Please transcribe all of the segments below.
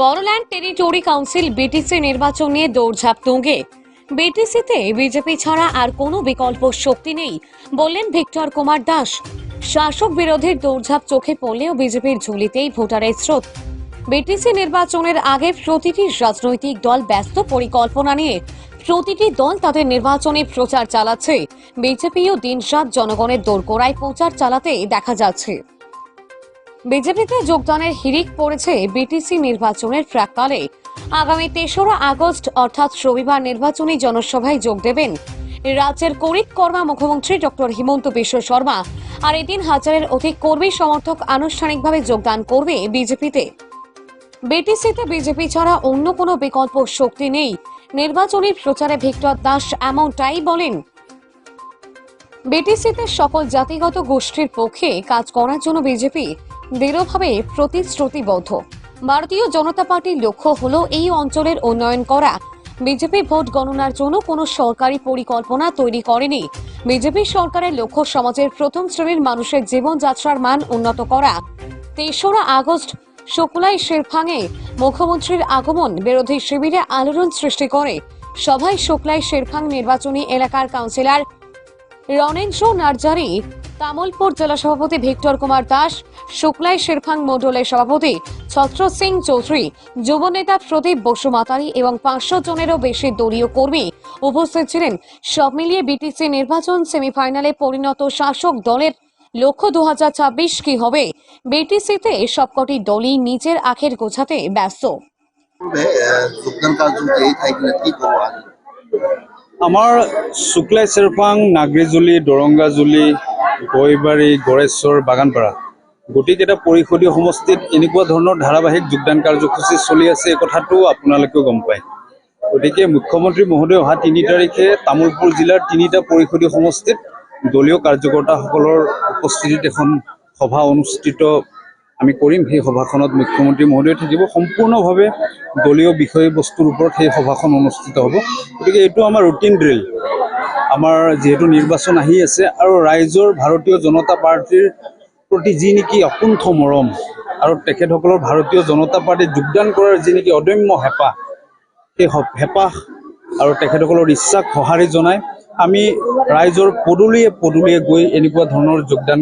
বড়ল্যান্ড territory council BTC নির্বাচন নিয়ে দৌড়ঝাঁপ তুঙ্গে। বিটিসিতে বিজেপি ছাড়া আর কোনো বিকল্প শক্তি নেই, বললেন ভিক্টর কুমার দাস। শাসক বিরোধীর দৌড়ঝাঁপ চোখে পড়লেও বিজেপির ঝুলিতেই ভোটারের স্রোত। বিটিসি নির্বাচনের আগে প্রতিটি রাজনৈতিক দল ব্যস্ত পরিকল্পনা নিয়ে প্রতিটি দল তাদের নির্বাচনী প্রচার চালাচ্ছে। বিজেপিও দিনরাত জনগণের দোরগোড়ায় প্রচার চালাতে দেখা যাচ্ছে। বিজেপিতে যোগদানের হিড়িক পড়েছে বিটিসি নির্বাচনের প্রাককালে। আগামী তেসরা আগস্ট, অর্থাৎ রবিবার নির্বাচনী জনসভায় যোগ দেবেন রাজ্যের করিক কর্মা মুখ্যমন্ত্রী ডক্টর হিমন্ত বিশ্ব শর্মা। আর এদিন হাজারের অধিক কর্মী সমর্থক আনুষ্ঠানিকভাবে যোগদান করবে বিজেপিতে। বিটিসিতে বিজেপি ছাড়া অন্য কোনো বিকল্প শক্তি নেই। নির্বাচনী প্রচারে ভিক্টর দাস এমনটাই বলেন। বিটিসিতে সকল জাতিগত গোষ্ঠীর পক্ষে কাজ করার জন্য বিজেপি দৃঢ়ভাবে প্রতিশ্রুতিবদ্ধ। ভারতীয় জনতা পার্টির লক্ষ্য হল এই অঞ্চলের উন্নয়ন করা। বিজেপি ভোট গণনার জন্য কোনো সরকারি পরিকল্পনা তৈরি করেনি। বিজেপি সরকারের লক্ষ্য সমাজের প্রথম শ্রেণির মানুষের জীবনযাত্রার মান উন্নত করা। তেসরা আগস্ট, শুক্লাই শেরফাঙে মুখ্যমন্ত্রীর আগমন বিরোধী শিবিরে আলোড়ন সৃষ্টি করে। সভায় শুক্লাই শেরফাং নির্বাচনী এলাকার কাউন্সিলর রনেন্দ্র নার্জারি তামলপুর জেলা সভাপতি ভিক্টর কুমার দাস শুক্লাই শেরফাং মন্ডলের সভাপতি ছত্র সিং চৌধুরী যুব নেতা প্রদীপ বসুমাতারি এবং পাঁচশো জনেরও বেশি দলীয় কর্মী উপস্থিত ছিলেন। সব মিলিয়ে বিটিসি নির্বাচন সেমিফাইনালে পরিণত শাসক দলের লক্ষ্য দু কি হবে? বিটিসিতে সবকটি দলই নিজের আখের গোছাতে ব্যস্ত। আমাৰ শুক্লাই চেৰপাং নাগৰিজুলি দৰংগাজুলি গৈবাৰী গড়েশ্বৰ বাগানপাৰা। গোটেইকেইটা পৰিষদীয় সমষ্টিত এনেকুৱা ধৰণৰ ধাৰাবাহিক যোগদান কাৰ্যসূচী চলি আছে এই কথাটো আপোনালোকেও গম পায়। গতিকে মুখ্যমন্ত্ৰী মহোদয় অহা তিনি তাৰিখে তামোলপুৰ জিলাৰ তিনিটা পৰিষদীয় সমষ্টিত দলীয় কাৰ্যকৰ্তাসকলৰ উপস্থিতিত এখন সভা অনুষ্ঠিত আমি কৰিম। সেই সভাখনত মুখ্যমন্ত্ৰী মহোদয় থাকিব। সম্পূৰ্ণভাৱে দলীয় বিষয়বস্তুৰ ওপৰত সেই সভাখন অনুষ্ঠিত হ'ব। গতিকে এইটো আমাৰ ৰুটিন ড্ৰিল আমাৰ যিহেতু নিৰ্বাচন আহি আছে আৰু ৰাইজৰ ভাৰতীয় জনতা পাৰ্টীৰ প্ৰতি যি নেকি অকুণ্ঠ মৰম আৰু তেখেতসকলৰ ভাৰতীয় জনতা পাৰ্টীত যোগদান কৰাৰ যি নেকি অদম্য হেঁপাহ, সেই হেঁপাহ আৰু তেখেতসকলৰ ইচ্ছাক সঁহাৰি জনাই আমি ৰাইজৰ পদূলিয়ে পদূলিয়ে গৈ এনেকুৱা ধৰণৰ যোগদান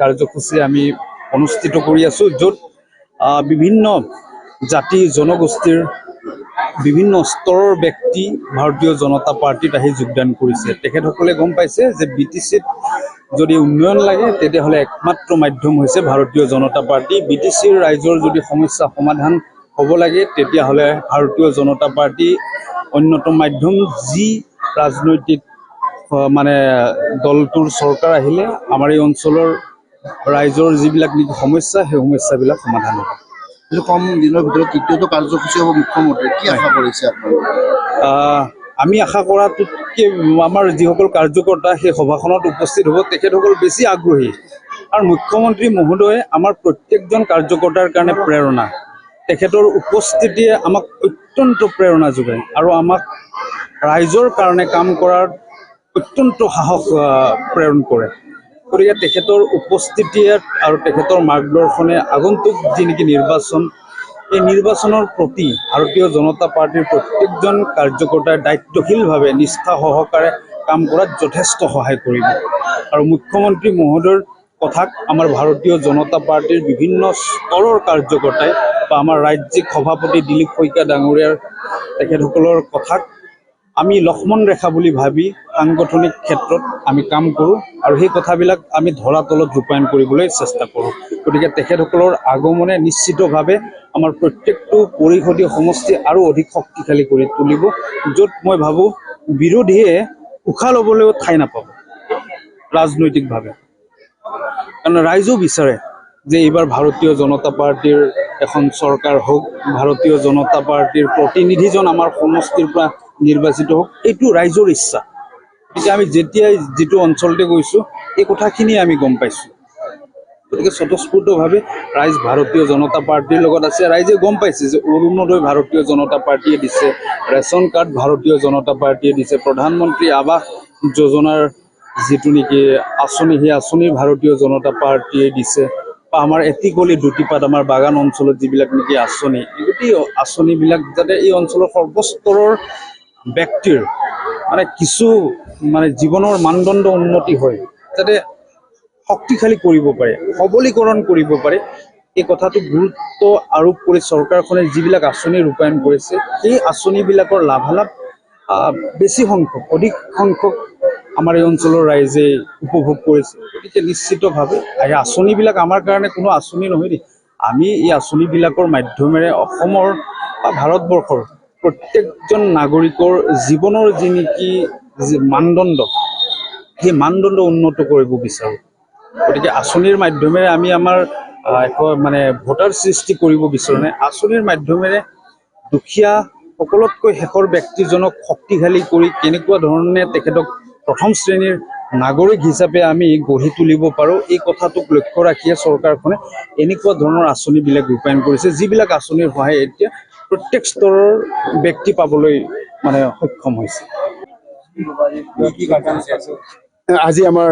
কাৰ্যসূচী আমি অনুষ্ঠিত কৰি আছোঁ, য'ত বিভিন্ন জাতি জনগোষ্ঠীৰ বিভিন্ন স্তৰৰ ব্যক্তি ভাৰতীয় জনতা পাৰ্টীত আহি যোগদান কৰিছে। তেখেতসকলে গম পাইছে যে বি যদি উন্নয়ন লাগে, তেতিয়াহ'লে একমাত্ৰ মাধ্যম হৈছে ভাৰতীয় জনতা পাৰ্টী। বি টি ৰাইজৰ যদি সমস্যা সমাধান হ'ব লাগে, তেতিয়াহ'লে ভাৰতীয় জনতা পাৰ্টী অন্যতম মাধ্যম। যি ৰাজনৈতিক মানে দলটোৰ চৰকাৰ আহিলে, আমাৰ এই অঞ্চলৰ ৰাইজৰ যিবিলাক নেকি সমস্যা, সেই সমস্যাবিলাক সমাধান হ'ব। কিন্তু কম দিনৰ ভিতৰত তৃতীয়টো কাৰ্যসূচী হ'ব মুখ্যমন্ত্ৰীৰ, কি আশা কৰিছে আপোনালোকে? আমি আশা কৰাটোতকৈ আমাৰ যিসকল কাৰ্যকৰ্তা সেই সভাখনত উপস্থিত হ'ব, তেখেতসকল বেছি আগ্ৰহী। আৰু মুখ্যমন্ত্ৰী মহোদয়ে আমাৰ প্ৰত্যেকজন কাৰ্যকৰ্তাৰ কাৰণে প্ৰেৰণা। তেখেতৰ উপস্থিতিয়ে আমাক অত্যন্ত প্ৰেৰণা যোগায় আৰু আমাক ৰাইজৰ কাৰণে কাম কৰাৰ অত্যন্ত সাহস প্ৰেৰণ কৰে। গতিকে তেখেতৰ উপস্থিতিয়ে আৰু তেখেতৰ মাৰ্গদৰ্শনে আগন্তুক যি নেকি নিৰ্বাচন, এই নিৰ্বাচনৰ প্ৰতি ভাৰতীয় জনতা পাৰ্টীৰ প্ৰত্যেকজন কাৰ্যকৰ্তাই দায়িত্বশীলভাৱে নিষ্ঠা সহকাৰে কাম কৰাত যথেষ্ট সহায় কৰিব। আৰু মুখ্যমন্ত্ৰী মহোদয়ৰ কথাক আমাৰ ভাৰতীয় জনতা পাৰ্টীৰ বিভিন্ন স্তৰৰ কাৰ্যকৰ্তাই বা আমাৰ ৰাজ্যিক সভাপতি দিলীপ শইকীয়া ডাঙৰীয়াৰ তেখেতসকলৰ কথাক আমি লক্ষ্মণ ৰেখা বুলি ভাবি সাংগঠনিক ক্ষেত্ৰত আমি কাম কৰোঁ আৰু সেই কথাবিলাক আমি ধৰাতলত ৰূপায়ণ কৰিবলৈ চেষ্টা কৰোঁ। গতিকে তেখেতসকলৰ আগমনে নিশ্চিতভাৱে আমাৰ প্ৰত্যেকটো পৰিষদীয় সমষ্টি আৰু অধিক শক্তিশালী কৰি তুলিব, য'ত মই ভাবোঁ বিৰোধীয়ে উশাহ ল'বলৈও ঠাই নাপাব, ৰাজনৈতিকভাৱে। কাৰণ ৰাইজেও বিচাৰে যে এইবাৰ ভাৰতীয় জনতা পাৰ্টীৰ এখন চৰকাৰ হওক, ভাৰতীয় জনতা পাৰ্টীৰ প্ৰতিনিধিজন আমাৰ সমষ্টিৰ পৰা নিৰ্বাচিত হওক এইটো ৰাইজৰ ইচ্ছা। গতিকে আমি যেতিয়াই যিটো অঞ্চলতে গৈছোঁ, এই কথাখিনি আমি গম পাইছোঁ। গতিকে স্বতঃস্ফূৰ্তভাৱে ৰাইজ ভাৰতীয় জনতা পাৰ্টীৰ লগত আছে। ৰাইজে গম পাইছে যে অৰুণোদয় ভাৰতীয় জনতা পাৰ্টীয়ে দিছে, ৰেচন কাৰ্ড ভাৰতীয় জনতা পাৰ্টীয়ে দিছে, প্ৰধানমন্ত্ৰী আৱাস যোজনাৰ যিটো নেকি আঁচনি, সেই আঁচনি ভাৰতীয় জনতা পাৰ্টীয়ে দিছে। বা আমাৰ এটিকলি দুটিপাত, আমাৰ বাগান অঞ্চলত যিবিলাক নেকি আঁচনি গোটেই আঁচনিবিলাক যাতে এই অঞ্চলৰ সৰ্বস্তৰৰ ব্যক্তিৰ মানে কিছু মানে জীৱনৰ মানদণ্ড উন্নতি হয়, যাতে শক্তিশালী কৰিব পাৰে, সবলীকৰণ কৰিব পাৰে। এই কথাটো গুৰুত্ব আৰোপ কৰি চৰকাৰখনে যিবিলাক আঁচনি ৰূপায়ণ কৰিছে, সেই আঁচনিবিলাকৰ লাভালাভ বেছি সংখ্যক, অধিক সংখ্যক আমাৰ এই অঞ্চলৰ ৰাইজে উপভোগ কৰিছে। গতিকে নিশ্চিতভাৱে এই আঁচনিবিলাক আমাৰ কাৰণে কোনো আঁচনি নহয় দেই। আমি এই আঁচনিবিলাকৰ মাধ্যমেৰে অসমৰ বা ভাৰতবৰ্ষৰ প্ৰত্যেকজন নাগৰিকৰ জীৱনৰ যি নেকি মানদণ্ড, সেই মানদণ্ড উন্নত কৰিব বিচাৰোঁ। গতিকে আঁচনিৰ মাধ্যমেৰে আমি আমাৰ মানে ভোটাৰ সৃষ্টি কৰিব বিচৰা নাই আঁচনিৰ মাধ্যমেৰে দুখীয়া সকলোতকৈ শেষৰ ব্যক্তিজনক শক্তিশালী কৰি কেনেকুৱা ধৰণে তেখেতক প্ৰথম শ্ৰেণীৰ নাগৰিক হিচাপে আমি গঢ়ি তুলিব পাৰোঁ, এই কথাটোক লক্ষ্য ৰাখিয়ে চৰকাৰখনে এনেকুৱা ধৰণৰ আঁচনিবিলাক ৰূপায়ণ কৰিছে, যিবিলাক আঁচনিৰ সহায়ে এতিয়া প্ৰত্যেক স্তৰৰ ব্যক্তি পাবলৈ মানে সক্ষম হৈছে। আজি আমাৰ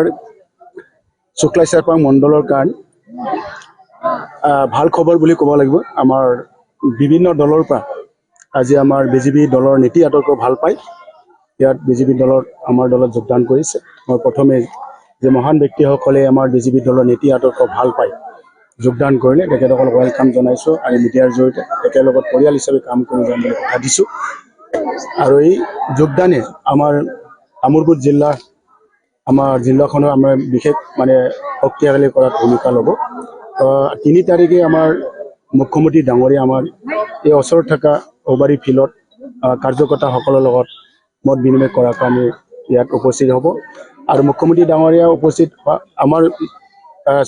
শুক্লাই চাৰপাং মণ্ডলৰ কাৰণে আহ, ভালো খবৰ বুলি ক'ব লাগিব। আমাৰ বিভিন্ন দলৰ পৰা আজি আমাৰ বিজেপি দলৰ নীতি আদৰ্শ ভালো পায়। ইয়াত বিজেপি দলত আমাৰ দলত যোগদান কৰিছে। মই প্ৰথমে যে মহান ব্যক্তিসকলে আমাৰ বিজেপি দলৰ নীতি আদৰ্শ ভালো পায়। যোগদান কৰিলে। তেখেতসকলক ৱেলকাম জনাইছোঁ আৰু মিডিয়াৰ জৰিয়তে একেলগত পৰিয়াল হিচাপে কাম কৰি যাম বুলি কথা দিছোঁ। আৰু এই যোগদানে আমাৰ কামৰূপ জিলা আমাৰ জিলাখনৰ আমাৰ বিশেষ মানে শক্তিশালী কৰাত ভূমিকা ল'ব। তিনি তাৰিখে আমাৰ মুখ্যমন্ত্ৰী ডাঙৰীয়া আমাৰ এই ওচৰত থকা ঔবাৰী ফিল্ডত কাৰ্যকৰ্তাসকলৰ লগত মত বিনিময় কৰাৰ কাৰণে ইয়াত উপস্থিত হ'ব। আৰু মুখ্যমন্ত্ৰী ডাঙৰীয়া উপস্থিত হোৱা আমাৰ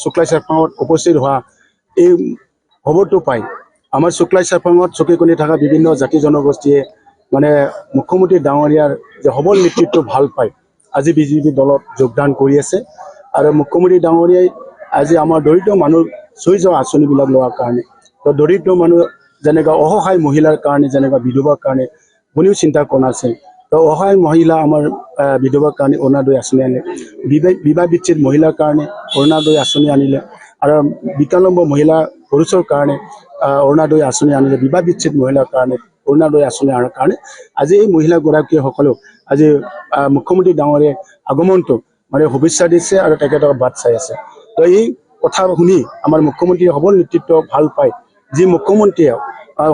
শুক্লাই চেৰপাঙত উপস্থিত হোৱা এই খবৰটো পাই। আমাৰ শুক্লাই চেৰপাঙত চকী কোণে থকা বিভিন্ন জাতি জনগোষ্ঠীয়ে মানে মুখ্যমন্ত্ৰী ডাঙৰীয়াৰ যে সবল নেতৃত্ব ভালো পায়, আজি বিজেপি দলত যোগদান কৰি আছে। আৰু মুখ্যমন্ত্ৰী ডাঙৰীয়াই আজি আমাৰ দৰিদ্ৰ মানুহ চুই যোৱা আঁচনিবিলাক লোৱাৰ কাৰণে তো দৰিদ্ৰ মানুহ যেনেকুৱা অসহায় মহিলাৰ কাৰণে যেনেকুৱা বিধৱাৰ কাৰণে কোনেও চিন্তা কৰা তো অসহায় মহিলা আমাৰ বিধৱাৰ কাৰণে অৰুণোদয় আঁচনি আনিলে বিবাহ বিচ্ছেদ মহিলাৰ কাৰণে অৰুণোদয় আঁচনি আনিলে। আৰু বিকলাংগ মহিলা পুৰুষৰ কাৰণে অৰুণোদয় আঁচনি আনিলে। বিবাহ বিচ্ছেদ মহিলাৰ কাৰণে অৰুণোদয় আঁচনি অনাৰ কাৰণে আজি এই মহিলাগৰাকীসকলেও আজি মুখ্যমন্ত্ৰী ডাঙৰীয়াই আগমনটো মানে শুভেচ্ছা দিছে আৰু তেখেতক বাট চাই আছে। তো এই কথা শুনি আমাৰ মুখ্যমন্ত্ৰীয়ে সবল নেতৃত্ব ভাল পায়। যি মুখ্যমন্ত্ৰীয়ে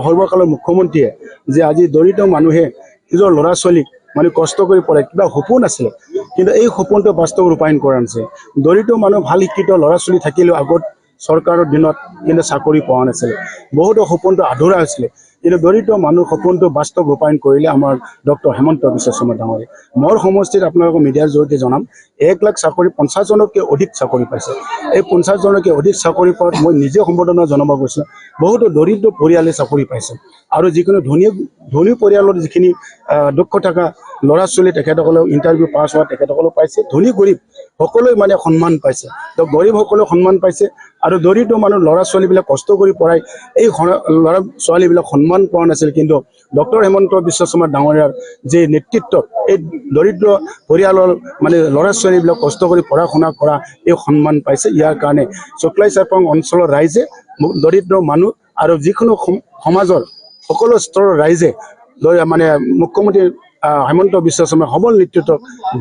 সৰ্বকালৰ মুখ্যমন্ত্ৰীয়ে যে আজি দৰিদ্ৰ মানুহে নিজৰ ল'ৰা ছোৱালীক মানে কষ্ট কৰি পঢ়াই কিবা সপোন আছিলে। কিন্তু এই সপোনটো বাস্তৱ ৰূপায়ণ কৰা নাছিল। দৰিদ্ৰ মানুহ ভালো শিক্ষিত ল'ৰা ছোৱালী থাকিলেও আগত চৰকাৰৰ দিনত কিন্তু চাকৰি পোৱা নাছিলে। বহুতো সপোনটো আধৰুৱা হৈছিলে। কিন্তু দৰিদ্ৰ মানুহ সপোনটো বাস্তৱ ৰূপায়ণ কৰিলে আমাৰ ডক্টৰ হেমন্ত বিশ্ব শৰ্মা ডাঙৰীয়া। মোৰ সমষ্টিত আপোনালোকক মিডিয়াৰ জৰিয়তে জনাম, এক লাখ চাকৰি পঞ্চাছজনতকৈ অধিক চাকৰি পাইছে। এই পঞ্চাছজনতকৈ অধিক চাকৰি পোৱাত মই নিজে সম্বৰ্ধনা জনাব গৈছোঁ। বহুতো দৰিদ্ৰ পৰিয়ালে চাকৰি পাইছে। আৰু যিকোনো ধনী ধনী পৰিয়ালৰ যিখিনি দক্ষ থকা ল'ৰা ছোৱালী তেখেতসকলেও ইণ্টাৰভিউ পাছ হোৱা তেখেতসকলেও পাইছে। ধনী, গৰীব সকলোৱে মানে সন্মান পাইছে। তো গৰীবসকলেও সন্মান পাইছে আৰু দৰিদ্ৰ মানুহ ল'ৰা ছোৱালীবিলাক কষ্ট কৰি পঢ়াই এই ল'ৰা ছোৱালীবিলাক সন্মান পোৱা নাছিল। কিন্তু ডক্টৰ হেমন্ত বিশ্ব শৰ্মা ডাঙৰীয়াৰ যি নেতৃত্ব এই দৰিদ্ৰ পৰিয়ালৰ মানে ল'ৰা ছোৱালীবিলাক কষ্ট কৰি পঢ়া শুনা কৰা এই সন্মান পাইছে। ইয়াৰ কাৰণে চকলাই চাৰপাং অঞ্চলৰ ৰাইজে দৰিদ্ৰ মানুহ আৰু যিকোনো সম- সমাজৰ সকলো স্তৰৰ ৰাইজে মানে মুখ্যমন্ত্ৰী হেমন্ত বিশ্ব শৰ্মাৰ সবল নেতৃত্ব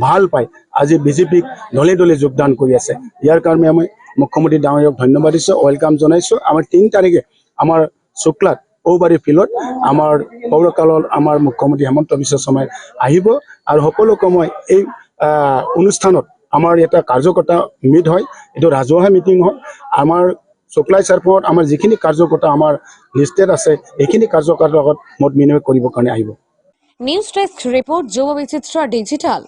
ভালো পাই আজি বিজেপিক দলে দলে যোগদান কৰি আছে। ইয়াৰ কাৰণে আমি মুখ্যমন্ত্ৰী ডাঙৰীয়াক ধন্যবাদ দিছোঁ ৱেলকাম জনাইছোঁ। আমাৰ তিনি তাৰিখে আমাৰ শুক্লাত ঔবাৰী ফিল্ডত আমাৰ সৌৰকালত আমাৰ মুখ্যমন্ত্ৰী হেমন্ত বিশ্ব শৰ্মাই আহিব আৰু সকলো সময় এই অনুষ্ঠানত আমাৰ এটা কাৰ্যকৰ্তা মিট হয়। এইটো ৰাজহুৱা মিটিং হয়। আমাৰ চকলাই চাৰপত আমাৰ যিখিনি কাৰ্যকৰ্তা আমাৰ লিষ্টেড আছে, এইখিনি কাৰ্যকৰ্তাৰ লগত মত বিনিময় কৰিবৰ কাৰণে আহিব। নিউজ ডেস্ক রিপোর্ট যুব বিচিত্রা ডিজিটাল।